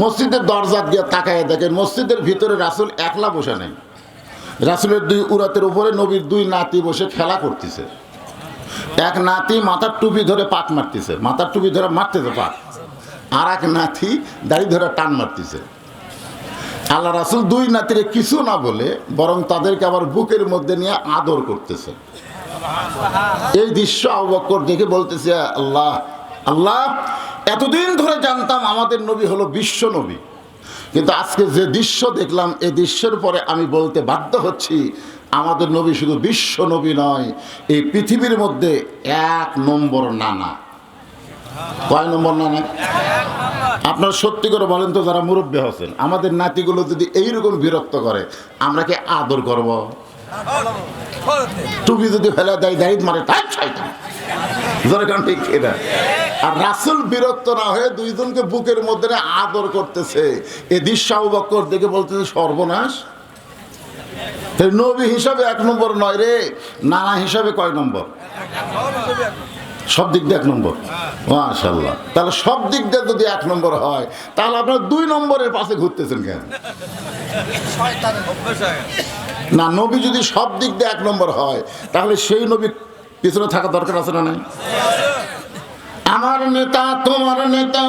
মসজিদের দরজা দিয়ে তাকায় দেখেন, মসজিদের ভিতরে রাসুল একলা বসে নেই। রাসুলের দুই উরাতের উপরে নবীর দুই নাতি বসে খেলা করতেছে। এক নাতি মাথার টুপি ধরে পাক মারতেছে, মাথার টুপি ধরে মারতেছে পাক। আর এক নাতি দাড়ি ধরে টান মারতেছে। আল্লাহ রাসুল দুই নাতিরে কিছু না বলে বরং তাদেরকে আবার বুকের মধ্যে নিয়ে আদর করতেছে। এই দৃশ্য আবক্কর দেখে বলতেছে, আল্লাহ আল্লাহ এতদিন ধরে জানতাম আমাদের নবী হলো বিশ্ব নবী। কিন্তু আজকে যে দৃশ্য দেখলাম এই দৃশ্যের পরে আমি বলতে বাধ্য হচ্ছি, আমাদের নবী শুধু বিশ্ব নবী নয়, এই পৃথিবীর মধ্যে এক নম্বর নানা। কয় নম্বর নানা? আপনারা সত্যি করে বলেন তো যারা মুরব্বী হচ্ছেন, আমাদের নাতিগুলো যদি এইরকম বিরক্ত করে, আমরা কি আদর করব? টুপি যদি ফেলে দেয় দাঁড়িয়ে মারে তাই ঠিক, এটা। আর রাসুল বিরক্ত না হয়ে দুইজনকে বুকের মধ্যে আদর করতেছে। এ দৃশ্য বক্কর দেখে বলতেছে, সর্বনাশ? নবী হিসাবে এক নম্বর নয় রে, নানা হিসাবে কয় নম্বর? সব দিক দিয়ে এক নম্বর। মাশাল্লাহ তাহলে সব দিক দিয়ে যদি এক নম্বর হয়, তাহলে আপনার দুই নম্বরের পাশে ঘুরতেছেন কেন? না, নবী যদি সব দিক দিয়ে এক নম্বর হয়, তাহলে সেই নবী পিছনে থাকা দরকার আছে না নাই? নেতা, তোমার নেতা।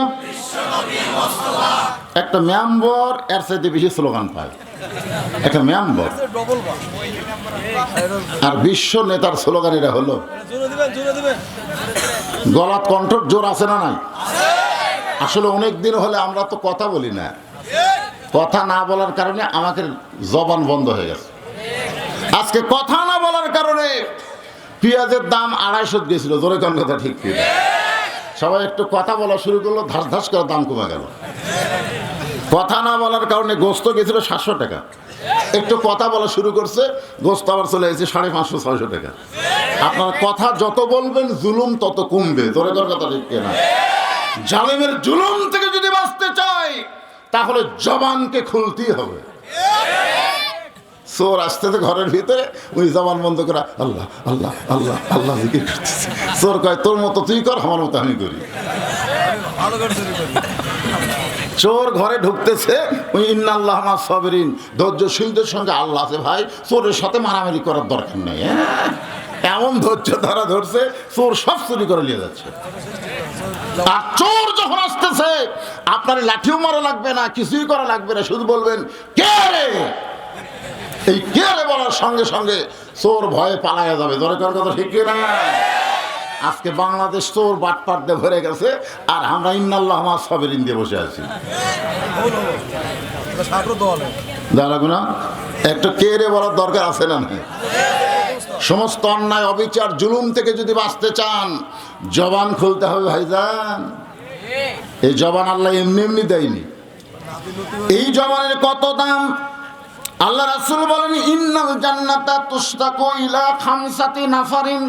একটা মেম্বর এর সাথে বেশি স্লোগান পায়। একটা মেম্বর আর বিশ্ব নেতার স্লোগান এটা হলো গলাত কণ্ঠ জোর আছে না নাই? আসলে অনেক দিন হলে আমরা তো কথা বলি না। কথা না বলার কারণে আমাকে জবান বন্ধ হয়ে গেছে। আজকে কথা না বলার কারণে পেঁয়াজের দাম আড়াইশো গেছিল জোরে কোন কথা ঠিক? সবাই একটু কথা বলা শুরু করল, ধাস ধাস করে দাম কমে গেল। কথা না বলার কারণে গোস্ত গেছিল সাতশো টাকা। একটু কথা বলা শুরু করছে, গোস্ত আবার চলে এসেছে সাড়ে পাঁচশো, ছয়শো টাকা। আপনার কথা যত বলবেন, জুলুম তত কমবে। তোরে কথা ঠিক না জালেমের জুলুম থেকে যদি বাঁচতে চাই তাহলে জবানকে খুলতেই হবে। চোর আসতেছে ঘরের ভিতরে, ওই জবান বন্ধ করা, আল্লাহ আল্লাহ আল্লাহ আল্লাহ করতেছে? চোর কয়, তোর মতো তুই কর, আমার মতো আমি করি। চোর ঘরে ঢুকতেছে, ওই ইন্নাল্লাহ মা সবরিন। ধৈর্যশীলদের সঙ্গে আল্লাহ আছে ভাই, চোরের সাথে মারামারি করার দরকার নেই হ্যাঁ? এমন ধৈর্য ধরা ধরছে, চোর সব চুরি করে নিয়ে যাচ্ছে। আর চোর যখন আসতেছে, আপনার লাঠিও মারা লাগবে না, কিছুই করা লাগবে না, শুধু বলবেন, কে এই কে রে বলার সঙ্গে সঙ্গে চোর ভয়ে পালায়া যাবে। ধরে করার কথা ঠিক না আজকে বাংলাদেশ চোর বাটপাট দিয়ে ভরে গেছে, আর আমরা ইন্নাল্লাহ আমার সবের দিয়ে বসে আছি। দাঁড়াবো না একটা কে রে বলার দরকার আছে না সমস্ত অন্যায়, অবিচার, জুলুম থেকে যদি বাঁচতে চান, জবান খুলতে হবে ভাইজান। এই জবান আল্লাহ এমনি এমনি দেয়নি। এই জবানের কত দাম? আল্লাহ রাসূল বলেন, ইন্নাল জান্নাতা তুস্তাকু ইলা খামসাতি নাফারিন।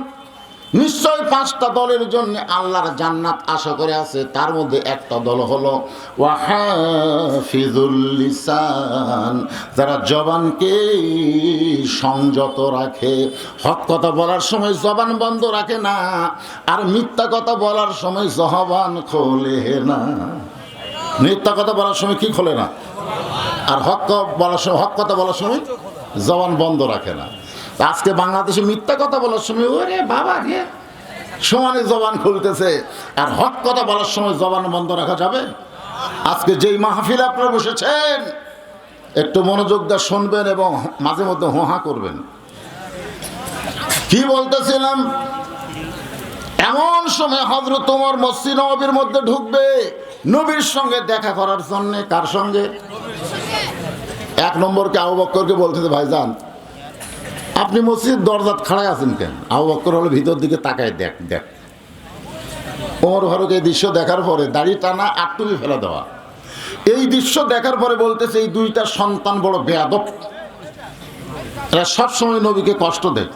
নিশ্চয় পাঁচটা দলের জন্য আল্লাহর জান্নাত আশা করে আছে, তার মধ্যে একটা দল হলো লিসান যারা জবানকে সংযত রাখে। হক কথা বলার সময় জবান বন্ধ রাখে না, আর মিথ্যা কথা বলার সময় জবান খোলে না। মিথ্যা কথা বলার সময় কি খোলে না? আর হক বলার সময়, হক কথা বলার সময় জবান বন্ধ রাখে না। আজকে বাংলাদেশে মিথ্যা কথা বলার সময়, ওরে বাবা রে, সমানে জবান খুলতেছে। আর হক কথা বলার সময় জবান বন্ধ রাখা যাবে? আজকে যেই মাহফিল আপনারা বসেছেন, একটু মনোযোগ দিয়ে শুনবেন এবং মাঝে মধ্যে হোহা করবেন। কি বলতেছিলাম? এমন সময় হজরত তোমার মসজিদ নবীর মধ্যে ঢুকবে, নবীর সঙ্গে দেখা করার জন্য কার সঙ্গে? এক নম্বরকে আবু বক্করকে বলতেছে ভাইজান, আপনি মসজিদ দরজাত খাড়ায় আছেন কেন? আবু বক্কর হলো ভিতর দিকে তাকায়, দেখ দেখ। ওমর ফারুক এই দৃশ্য দেখার পরে দাড়ি টানা আটটুপি ফেলে দেওয়া। এই দৃশ্য দেখার পরে বলতেছে, এই দুইটা সন্তান বড় বেয়াদব। এরা সবসময় নবীকে কষ্ট দেয়।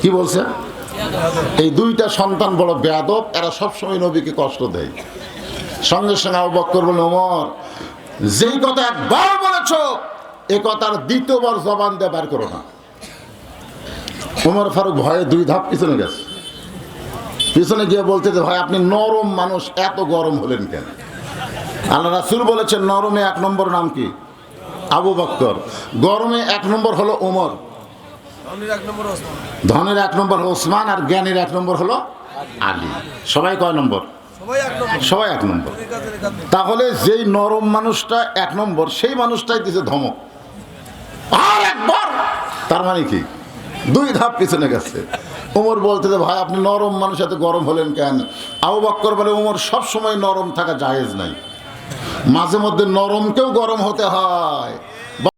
কি বলছে? এই দুইটা সন্তান বড় বেয়াদব, এরা সবসময় নবীকে কষ্ট দেয়। সঙ্গে সঙ্গে আবু বক্কর বলে ওমর যেই কথা একবার বলেছ এ কথার দ্বিতীয়বার জবান দিয়ে বার করো না। ওমর ফারুক ভয়ে দুই ধাপ পিছনে গেছে। পিছনে গিয়ে বলতে যে ভাই আপনি নরম মানুষ এত গরম হলেন কেন? আল্লাহ রাসুল বলেছেন নরমে এক নম্বর নাম কি? আবু বক্কর গরমে এক নম্বর হলো ওমর ধনের এক নম্বর হলো ওসমান আর জ্ঞানের এক নম্বর হলো আলী। সবাই কয় নম্বর? সবাই এক নম্বর। তাহলে যেই নরম মানুষটা এক নম্বর সেই মানুষটাই দিছে ধমক। আর একবার তার মানে কি? দুই ধাপ পিছনে গেছে। ওমর বলতে যে ভাই আপনি নরম মানুষ এত গরম হলেন কেন? আবু বক্কর বলে ওমর সব সময় নরম থাকা জায়েজ নাই। মাঝে মধ্যে নরমকেও গরম হতে হয়।